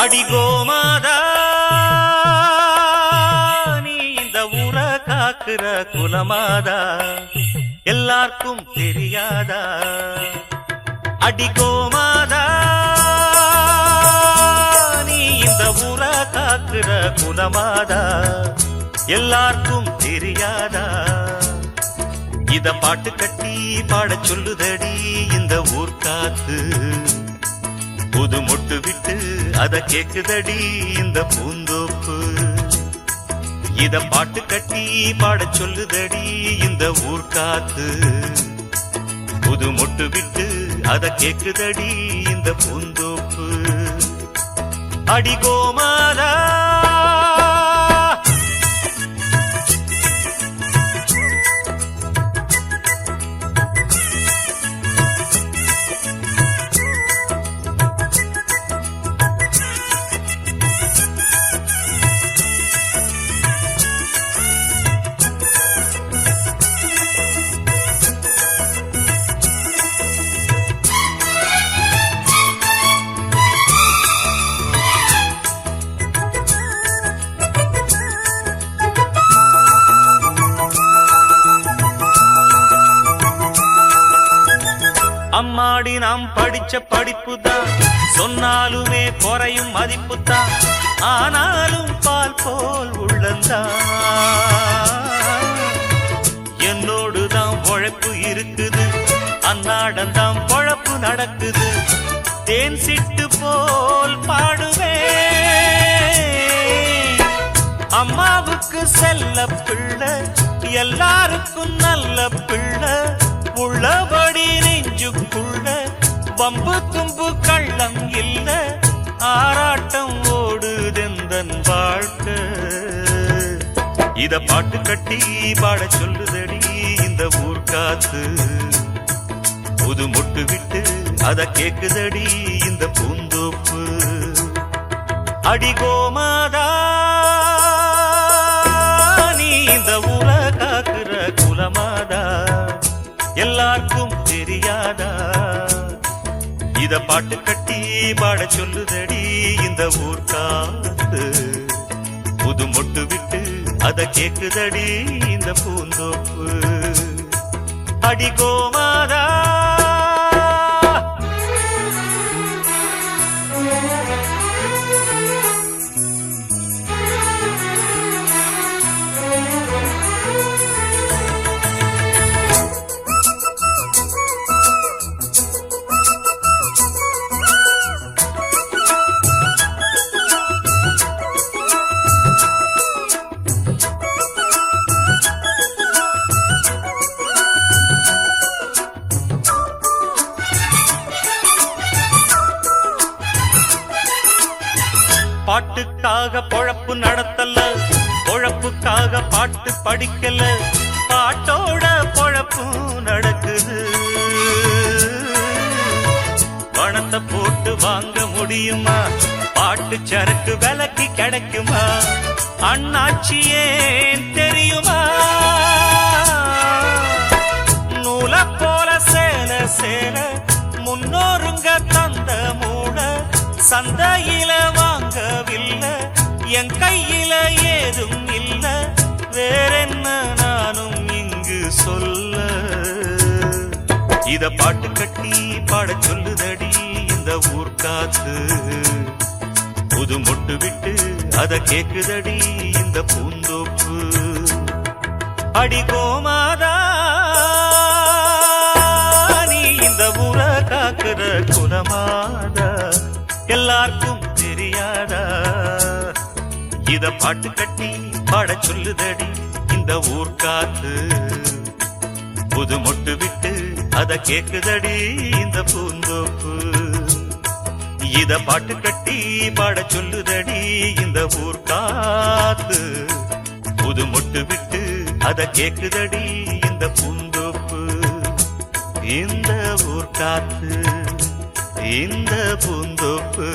அடி கோமாதா நீ இந்த ஊர காக்குற குலமாதா எல்லாருக்கும் தெரியாதா? அடி கோமாதா நீ இந்த ஊர காக்குற குலமாதா எல்லாருக்கும் தெரியாதா? இத பாட்டு கட்டி பாட சொல்லுதடி இந்த ஊர் காத்து புது மொட்டு விட்டு அத கேக்குதடி இந்த பூந்தோப்பு. இத பாட்டு கட்டி பாட சொல்லுதடி இந்த ஊர் காத்து புது மொட்டு விட்டு அத கேக்குதடி இந்த பூந்தோப்பு. அடி கோமாதா அம்மாடி நாம் படிச்ச படிப்பு தான் சொன்னாலுமே குறையும் மதிப்பு தான் ஆனாலும் பால் போல் உள்ளந்தான். என்னோடு தான் உழைப்பு இருக்குது. அன்னாடம் தான் பொழப்பு நடக்குது. தேன் சிட்டு போல் பாடுவேன். அம்மாவுக்கு செல்ல பிள்ளை எல்லாருக்கும் நல்ல பிள்ளை. உள்ளபடி நெஞ்சுக்குள்ள வம்பு தும்பு கள்ளம் இல்ல ஆராட்டம் ஓடுதெந்தன் வாழ்க்கை. இத பாட்டு கட்டி பாட சொல்லுதடி இந்த ஊர் காத்து. புது முட்டு விட்டு அத கேக்குதடி இந்த பூந்தோப்பு. அடி தெரியாதா? இத பாட்டு கட்டி பாட சொல்லுதடி இந்த ஊர் புது மொட்டு விட்டு அத கேக்குதடி இந்த பூந்தோப்பு. அடி கோமாதா பாட்டுக்காக பொழப்பு நடத்தல பொழப்புக்காக பாட்டு படிக்கல. பாட்டோட பொழப்பு நடக்குது. பணத்தை போட்டு வாங்க முடியுமா? பாட்டு சரக்கு விலக்கி கிடைக்குமா? அண்ணாச்சியே தெரியுமா? நூல போல சேல சேல முன்னோருங்க தந்த மூட சந்தையில என் கையில ஏதும் இல்ல. வேறென்ன நானும் இங்கு சொல்ல. இத பாட்டு கட்டி பாட சொல்லுதடி இந்த ஊர் காத்து. புது மொட்டு விட்டு அத கேக்குதடி இந்த பூந்தோப்பு. அடி கோமாதா நீ இந்த ஊர காக்குற குலமாதா இத பாட்டு கட்டி பாட சொல்லுதடி. இந்த ஊர் காத்து புது மொட்டு விட்டு அத கேக்குதடி இந்த பூந்தோப்பு. இத பாட்டு கட்டி பாட சொல்லுதடி. இந்த ஊர் காத்து புது மொட்டு விட்டு அத கேக்குதடி. இந்த பூந்தோப்பு. இந்த ஊர் காத்து இந்த பூந்தோப்பு.